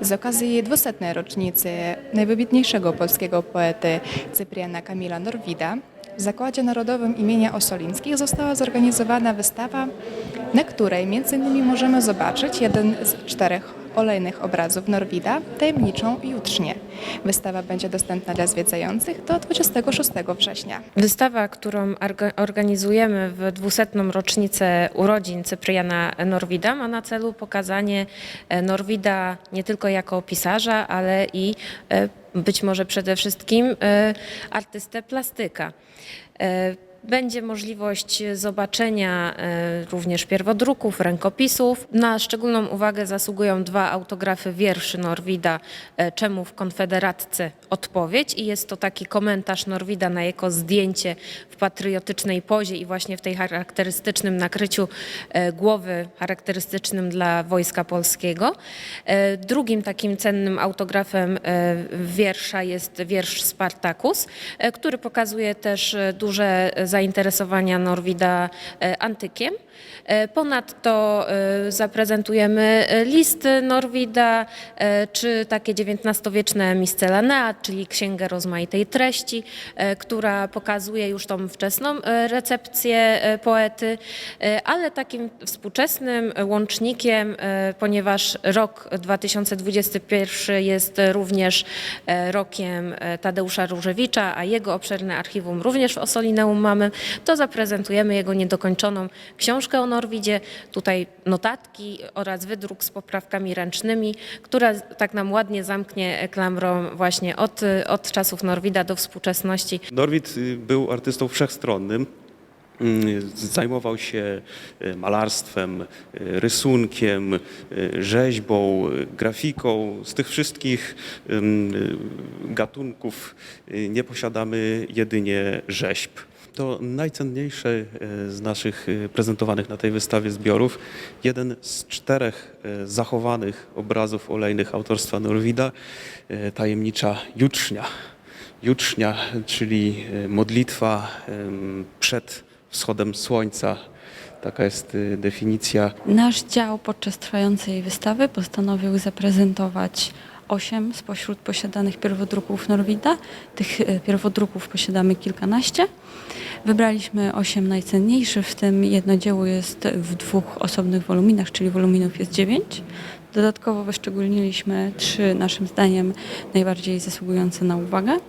Z okazji 200. rocznicy najwybitniejszego polskiego poety Cypriana Kamila Norwida w Zakładzie Narodowym imienia Osolińskich została zorganizowana wystawa, na której m.in. możemy zobaczyć jeden z czterech olejnych obrazów Norwida, tajemniczą Jutrznię. Wystawa będzie dostępna dla zwiedzających do 26 września. Wystawa, którą organizujemy w 200. rocznicę urodzin Cypriana Norwida, ma na celu pokazanie e, Norwida nie tylko jako pisarza, ale i e, być może przede wszystkim e, artystę plastyka. Będzie możliwość zobaczenia e, również pierwodruków, rękopisów. Na szczególną uwagę zasługują dwa autografy wierszy Norwida, e, Czemu w Konfederatce odpowiedź i jest to taki komentarz Norwida na jego zdjęcie w patriotycznej pozie i właśnie w tej charakterystycznym nakryciu e, głowy, charakterystycznym dla Wojska Polskiego. Drugim takim cennym autografem wiersza jest wiersz Spartacus, który pokazuje też duże zainteresowania Norwida e, antykiem. E, Ponadto e, zaprezentujemy listy Norwida, czy takie XIX-wieczne miscellanea, czyli Księgę Rozmaitej Treści, która pokazuje już tą wczesną recepcję poety, ale takim współczesnym łącznikiem, ponieważ rok 2021 jest również rokiem Tadeusza Różewicza, a jego obszerne archiwum również w Osolineum mamy, to zaprezentujemy jego niedokończoną książkę o Norwidzie, tutaj notatki oraz wydruk z poprawkami ręcznymi, która tak nam ładnie zamknie klamrą właśnie od, od czasów Norwida do współczesności. Norwid y, był artystą wszechstronnym. Mm, Zajmował się y, malarstwem, y, rysunkiem, y, rzeźbą, y, grafiką. Z tych wszystkich y, gatunków y, nie posiadamy jedynie rzeźb. To najcenniejsze y, z naszych y, prezentowanych na tej wystawie zbiorów, jeden z czterech y, zachowanych obrazów olejnych autorstwa Norwida, tajemnicza Jutrznia. Jutrznia, czyli modlitwa przed wschodem słońca. Taka jest definicja. Nasz dział podczas trwającej wystawy postanowił zaprezentować osiem spośród posiadanych pierwodruków Norwida. Tych e, pierwodruków posiadamy kilkanaście. Wybraliśmy osiem najcenniejszych, w tym jedno dzieło jest w dwóch osobnych woluminach, czyli woluminów jest dziewięć. Dodatkowo wyszczególniliśmy trzy, naszym zdaniem, najbardziej zasługujące na uwagę.